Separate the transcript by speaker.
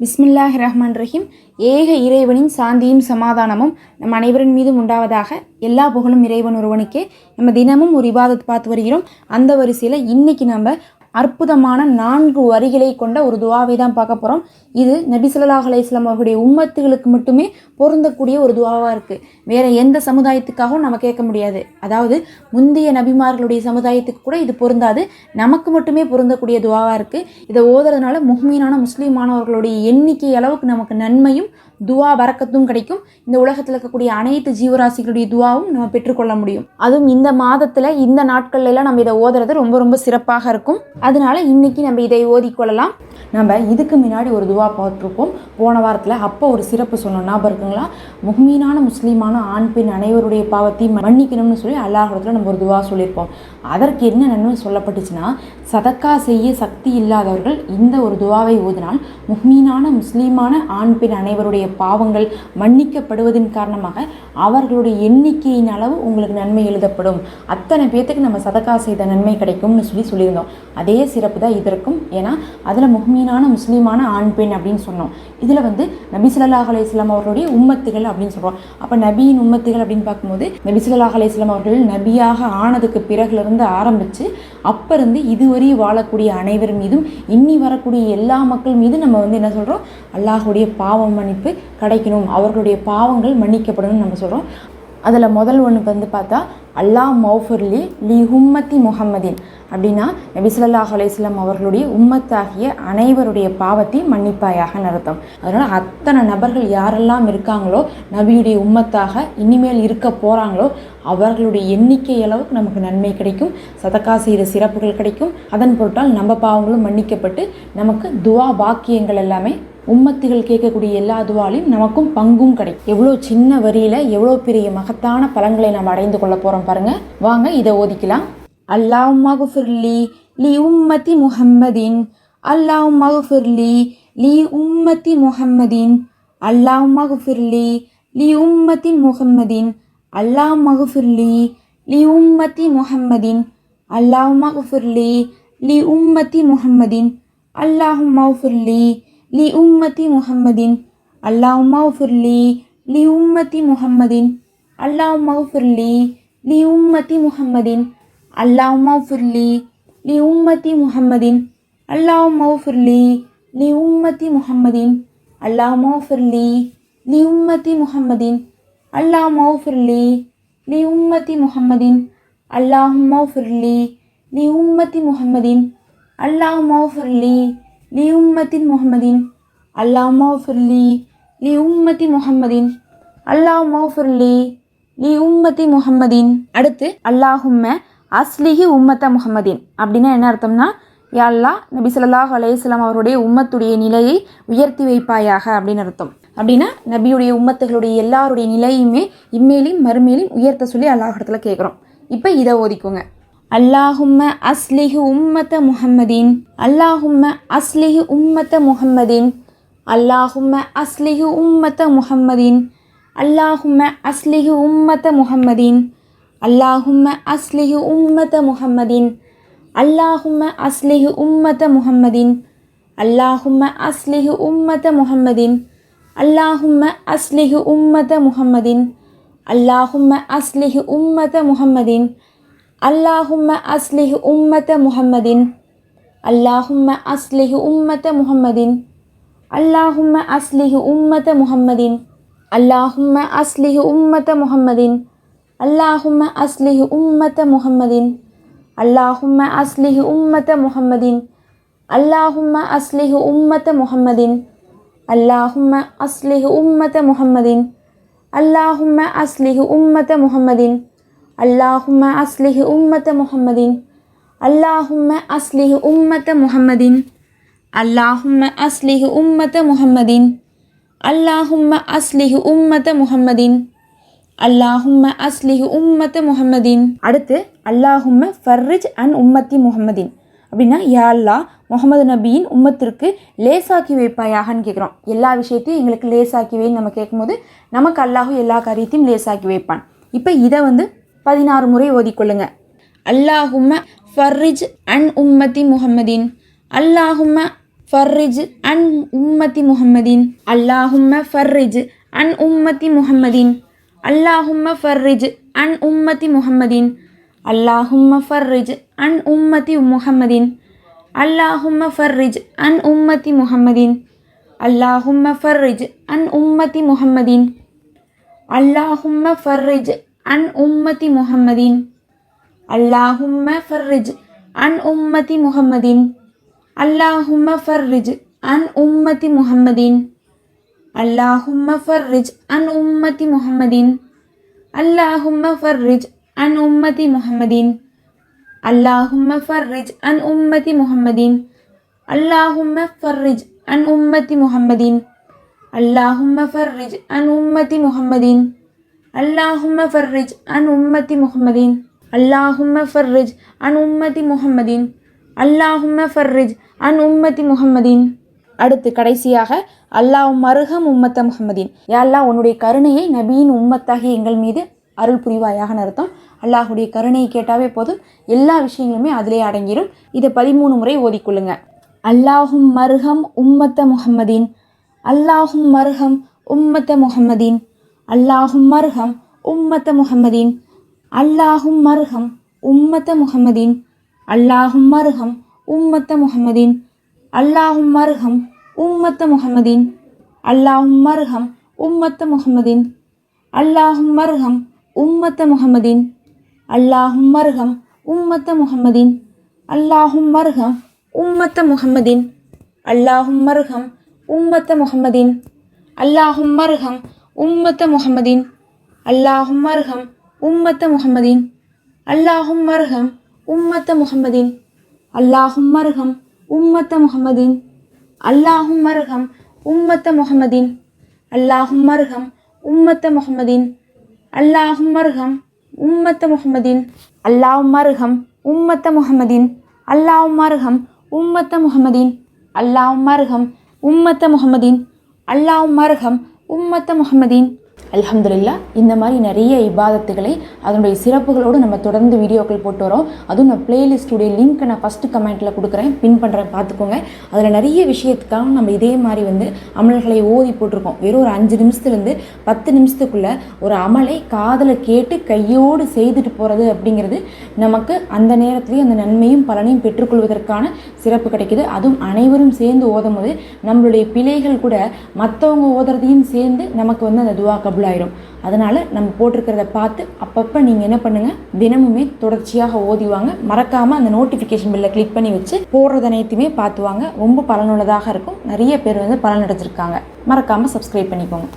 Speaker 1: பிஸ்மில்லாஹ் ரஹ்மான் ரஹீம் ஏக இறைவனின் சாந்தியும் சமாதானமும் நம் அனைவரின் மீதும் உண்டாவதாக எல்லா புகழும் இறைவன் ஒருவனுக்கே. நம்ம தினமும் ஒரு இபாதத் பார்த்து வருகிறோம். அந்த வரிசையில் இன்னைக்கு நம்ம அற்புதமான நான்கு வரிகளை கொண்ட ஒரு துவாவை தான் பார்க்க போகிறோம் இது நபிசுல்லா அலையம் அவர்களுடைய உம்மத்துகளுக்கு மட்டுமே பொருந்தக்கூடிய ஒரு துவாவாக இருக்குது வேறு எந்த சமுதாயத்துக்காகவும் நம்ம கேட்க முடியாது. அதாவது முந்தைய நபிமார்களுடைய சமுதாயத்துக்கு கூட இது பொருந்தாது. நமக்கு மட்டுமே பொருந்தக்கூடிய துவாவாக இருக்குது இதை ஓதுறதுனால முஹ்மீனான முஸ்லீமானவர்களுடைய எண்ணிக்கை அளவுக்கு நமக்கு நன்மையும் துவா வரக்கத்தும் கிடைக்கும். இந்த உலகத்தில் இருக்கக்கூடிய அனைத்து ஜீவராசிகளுடைய துவாவும் நம்ம பெற்றுக்கொள்ள முடியும். அதுவும் இந்த மாதத்தில் இந்த நாட்கள்லாம் எல்லாம் நம்ம இதை ஓதுறது ரொம்ப ரொம்ப சிறப்பாக இருக்கும். அதனால இன்றைக்கி நம்ம இதை ஓதிக்கொள்ளலாம் நம்ம இதுக்கு முன்னாடி ஒரு துவா பார்த்துருப்போம். போன வாரத்தில் அப்போ ஒரு சிறப்பு சொன்னோம் ஞாபகம் இருக்குங்களா? முஹ்மீனான முஸ்லீமான ஆண் பெண் அனைவருடைய பாவத்தையும் மன்னிக்கணும்னு சொல்லி அல்லாஹிடத்துல நம்ம ஒரு துவா சொல்லியிருப்போம். அதற்கு என்ன நன்மை சொல்லப்பட்டுச்சுன்னா சதக்கா செய்ய சக்தி இல்லாதவர்கள் இந்த ஒரு துவாவை ஓதினால் முஹ்மீனான முஸ்லீமான ஆண் பெண் அனைவருடைய பாவங்கள் மன்னிக்கப்படுவதன் காரணமாக அவர்களுடைய எண்ணிக்கையின் அளவு உங்களுக்கு நன்மை எழுதப்படும். அத்தனை பேர்த்துக்கு நம்ம சதக்கா செய்த நன்மை கிடைக்கும்னு சொல்லி சொல்லியிருந்தோம். அதே சிறப்பு தான் இதற்கும். ஏன்னா அதில் முஹ்மீனான முஸ்லீமான ஆண் பெண் அப்படின்னு சொன்னோம். இதில் வந்து நபி ஸல்லல்லாஹு அலையம் அவர்களுடைய உம்மத்துகள் அப்படின்னு சொல்கிறோம் அப்போ நபியின் உம்மத்துகள் அப்படின்னு பார்க்கும்போது நபி ஸல்லல்லாஹு அலையம் அவர்கள் நபியாக ஆனதுக்கு பிறகுலேருந்து ஆரம்பித்து அப்போ இருந்து இதுவரை வாழக்கூடிய அனைவர் மீதும் இன்னி வரக்கூடிய எல்லா மக்கள் மீதும் நம்ம வந்து என்ன சொல்கிறோம் அல்லாஹுடைய பாவ மன்னிப்பு கிடைக்கணும். அவர்களுடைய பாவங்கள் மன்னிக்கப்படணும்னு நம்ம சொல்கிறோம் அதில் முதல் ஒன்று வந்து பார்த்தா அல்லாஹ் மௌஃபர்லி லி உம்மத்தி முஹம்மதின். அப்படின்னா நபிசல்லாஹ் அலையம் அவர்களுடைய உம்மத்தாகிய அனைவருடைய பாவத்தை மன்னிப்பாயாக நடத்தும் அதனால் அத்தனை நபர்கள் யாரெல்லாம் இருக்காங்களோ நபியுடைய உம்மத்தாக இனிமேல் இருக்க போகிறாங்களோ அவர்களுடைய எண்ணிக்கை அளவுக்கு நமக்கு நன்மை கிடைக்கும் சதக்கா செய்த சிறப்புகள் கிடைக்கும். அதன் பொருட்டால் நம்ம பாவங்களும் மன்னிக்கப்பட்டு நமக்கு துவா பாக்கியங்கள் எல்லாமே உம்மத்துகள் கேட்கக்கூடிய எல்லா துவாலையும் நமக்கும் பங்கும் கிடைக்கும். எவ்வளோ சின்ன வரியில் எவ்வளோ பெரிய மகத்தான பலன்களை நம்ம அடைந்து கொள்ள போகிறோம் பாருங்க. வாங்க இதை ஓதிக்கலாம். அல்லாஹ் மகுஃபிர்லி லி உம்மதி முஹம்மதின். அல்லாஹ் மகுஃபிர்லி லி உம்மதி முஹம்மதின். அல்லாஹ் மகுஃபிர்லி லி உம்மதி முஹம்மதின். அல்லாஹ் மகுஃபிர்லி லி உம்மதி முஹம்மதின். அல்லாஹ் மகுஃபிர்லி லி உம்மதி முஹம்மதின். அல்லாஹ் மகுஃபிர்லி லி உம்மத்தி முஹம்மதின் அல்லாஹ் மகுஃபிர்லி லி உம்மத்தி முஹம்மதின் அல்லாஹ் மகுஃபிர்லி லி உம்மத்தி முஹம்மதின் அல்லாஹ் மகுஃபிர்லி லி உம்மத்தி முஹம்மதின் அல்லாஹ் மகுஃபிர்லி லி உம்மத்தி முஹம்மதின் அல்லாஹ் மகுஃபிர்லி லி உம்மத்தி முஹம்மதின் அல்லாஹ் மகுஃபிர்லி லி உம்மத்தி முஹம்மதின் அல்லாஹ் மகுஃபிர்லி லி உம்மத்தி முஹம்மதின் அல்லாஹ் மகுஃபிர்லி லி உம்மத்தி முகமதீன் அல்லாஹ் மகுஃபிர்லி லி உம்மதி முகமதீன் அல்லாஹ் மகுஃபிர்லி லி உம்மதி முகமதீன் அடுத்து அல்லாஹும்ம அஸ்லிஹி உம்மத்த முகமதீன் அப்படின்னா என்ன அர்த்தம்னா யா அல்லாஹ் நபி சொல்லாஹ் அலையம் அவருடைய உம்மத்துடைய நிலையை உயர்த்தி வைப்பாயாக அப்படின்னு அர்த்தம். அப்படின்னா நபியுடைய உம்மத்துகளுடைய எல்லாருடைய நிலையுமே இம்மேலையும் மறுமேலையும் உயர்த்த சொல்லி அல்லாஹ் இடத்துல கேட்குறோம் இப்போ இதை ஓதிக்கோங்க. அல்லாஹும்ம அஸ்லிஹு உம்மத்த முஹம்மதின் அல்லாஹும்ம அஸ்லிஹு உம்மத்த முஹம்மதின் அல்லாஹும்ம அஸ்லிஹு உம்மத்த முஹம்மதின் அல்லாஹும்ம அஸ்லிஹு உம்மத்த முஹம்மதின் அல்லாஹும்ம அஸ்லிஹு உம்மத்த முஹம்மதின் அல்லாஹும்ம அஸ்லிஹு உம்மத்த முஹம்மதின் அல்லாஹும்ம அஸ்லிஹு உம்மத்த முஹம்மதின் அல்லாஹும்ம அஸ்லிஹு உம்மத்த முஹம்மதின் அல்லாஹும்ம அஸ்லிஹு உம்மத்த முஹம்மதின் அல்லாஹும்ம அஸ்லிஹு உம்மத்த முஹம்மதின் அல்லாஹும்ம அஸ்லிஹு உம்மத்த முஹம்மதின் அல்லாஹும்ம அஸ்லிஹு உம்மத்த முஹம்மதின் அல்லாஹும்ம அஸ்லிஹு உம்மத்த முஹம்மதின் அல்லாஹும்ம அஸ்லிஹு உம்மத்த முஹம்மதின் அல்லாஹும்ம அஸ்லிஹு உம்மத்த முஹம்மதின் அல்லாஹும்ம அஸ்லிஹு உம்மத்த முஹம்மதின் அல்லாஹும்ம அஸ்லிஹு உம்மத்த முஹம்மதின் அல்லாஹும்ம அஸ்லிஹு உம்மத்த முஹம்மதின் அல்லாஹும்ம அஸ்லிஹ் உம்மத்த முஹம்மதின். அல்லாஹும்ம அஸ்லிஹ் உம்மத்த முஹம்மதின். அல்லாஹும்ம அஸ்லிஹ் உம்மத்த முஹம்மதின். அல்லாஹும்ம அஸ்லிஹ் உம்மத்த முஹம்மதின். அல்லாஹும்ம அஸ்லிஹ் உம்மத்த முஹம்மதின். அடுத்து அல்லாஹும்ம ஃபர்ரிஜ் அன் உம்மத்தி முஹம்மதின். அப்படின்னா யா அல்லாஹ் முகமது நபியின் உம்மத்திற்கு லேசாக்கி வைப்பாயாகன்னு கேட்குறோம் எல்லா விஷயத்தையும் எங்களுக்கு லேசாக்கி வைன்னு நம்ம கேட்கும்போது நமக்கு அல்லாஹு எல்லா காரியத்தையும் லேசாக்கி வைப்பான். இப்போ இதை வந்து பதினாறு முறை ஓதிக்கொள்ளுங்க. அல்லாஹும்ம ஃபர்ரிஜ் அன் உம்மதி முஹம்மதின். அல்லாஹும்ம ஃபர்ரிஜ் அன் உம்மதி முஹம்மதின். அல்லாஹும்ம ஃபர்ரிஜ் அன் உம்மதி முஹம்மதின். அல்லாஹும்ம ஃபர்ரிஜ் அன் உம்மதி முஹம்மதின். அல்லாஹும்ம ஃபர்ரிஜ் அன் உம்மதி முஹம்மதின். அல்லாஹும்ம ஃபர்ரிஜ் அன் உம்மதி முஹம்மதின். அல்லாஹும்ம ஃபர்ரிஜ் அன் உம்மதி முஹம்மதின். அல்லாஹும்ம ஃபர்ரிஜ் عن أمة محمد. اللهم فرج عن أمة محمد. اللهم فرج عن أمة محمد. اللهم فرج عن أمة محمد. اللهم فرج عن أمة محمد. اللهم فرج عن أمة محمد. اللهم فرج عن أمة محمد. اللهم فرج عن أمة محمد. அல்லாஹும்ம ஃபர்ரிஜ் அன் உம்மதி முகமதீன் அல்லாஹும்ம ஃபர்ரிஜ் அன் உம்மதி முகமதீன் அல்லாஹும்ம ஃபர்ரிஜ் அன் உம்மதி முகமதீன் அடுத்து கடைசியாக அல்லாஹ் மருகம் உம்மத்த முகமதீன் யா அல்லாஹ் உன்னுடைய கருணையை நபியின் உம்மத்தாகிய எங்கள் மீது அருள் புரிவாயாக அர்த்தம் அல்லாஹுடைய கருணையை கேட்டாவே போதும். எல்லா விஷயங்களுமே அதிலே அடங்கிடும் இதை பதிமூணு முறை ஓதிக்கொள்ளுங்க. அல்லாஹும் மருகம் உம்மத்த முகமதீன் அல்லாஹும் மருகம் உம்மத்த முகமதீன் அல்லாஹும் மருகம் உம்மத்த முகமதீன் அல்லாஹும் மருகம் உம்மத்த முகமதீன் அல்லாஹும் மருகம் உம்மத்த முகமதீன் அல்லாஹும் மருகம் உம்மத்த முகமதீன் அல்லாஹும் மருகம் உம்மத்த முகமதீன் அல்லாஹும் மருகம் உம்மத்த முகமதீன் அல்லாஹும் மருகம் உம்மத்த முகமதீன் அல்லாஹும் மருகம் உம்மத்த முகமதீன் அல்லாஹும் மருகம் உம்மத்த முகமதீன் அல்லாஹும் மருகம் உம்மத்த முஹம்மதின் அல்லாஹும் மருகம் உம்மத்த முஹம்மதின் அல்லாஹும் மருகம் உம்மத்த முஹம்மதின் அல்லாஹும் மருகம் உம்மத்த முஹம்மதின் அல்லாஹும் மருகம் உம்மத்த முஹம்மதின் அல்லாஹும் மருகம் உம்மத்த முஹம்மதின் அல்லாஹும் மருகம் உம்மத்த முஹம்மதின் அல்லாஹும் மருகம் உம்மத்த முஹம்மதின் அல்லாஹும் மருகம் உம்மத்த முஹம்மதின் அல்லாஹும் மருகம் உம்மத்த முஹம்மதின் அல்லாஹும் மருகம் ومتى محمدين. அலமதுல்லா இந்த மாதிரி நிறைய இபாதத்துகளை அதனுடைய சிறப்புகளோடு நம்ம தொடர்ந்து வீடியோக்கள் போட்டு வரோம். அதுவும் நான் பிளேலிஸ்டுடைய லிங்க்கை நான் ஃபஸ்ட்டு கமெண்ட்டில் கொடுக்குறேன். பின் பண்ணுறேன் பார்த்துக்கோங்க. அதில் நிறைய விஷயத்துக்காக நம்ம இதே மாதிரி வந்து அமல்களை ஓதி போட்டிருக்கோம். வெறும் ஒரு அஞ்சு நிமிஷத்துலேருந்து பத்து நிமிஷத்துக்குள்ளே ஒரு அமலை காதில் கேட்டு கையோடு செய்துட்டு போகிறது அப்படிங்கிறது நமக்கு அந்த நேரத்துலேயும் அந்த நன்மையும் பலனையும் பெற்றுக்கொள்வதற்கான சிறப்பு கிடைக்கிது. அதுவும் அனைவரும் சேர்ந்து ஓதும் போது நம்மளுடைய பிழைகள் கூட மற்றவங்க ஓதுறதையும் சேர்ந்து நமக்கு வந்து அந்த துவா கபுலாயிரும். அதனால் நம்ம போட்டிருக்கிறத பார்த்து அப்பப்போ நீங்கள் என்ன பண்ணுங்கள் தினமுமே தொடர்ச்சியாக ஓதிவாங்க மறக்காமல் அந்த நோட்டிஃபிகேஷன் பில்லை கிளிக் பண்ணி வச்சு போடுறது அனைத்துமே பார்த்துவாங்க ரொம்ப பலனுள்ளதாக இருக்கும். நிறைய பேர் வந்து பலன் அடைஞ்சிருக்காங்க. மறக்காமல் சப்ஸ்கிரைப் பண்ணிக்கோங்க.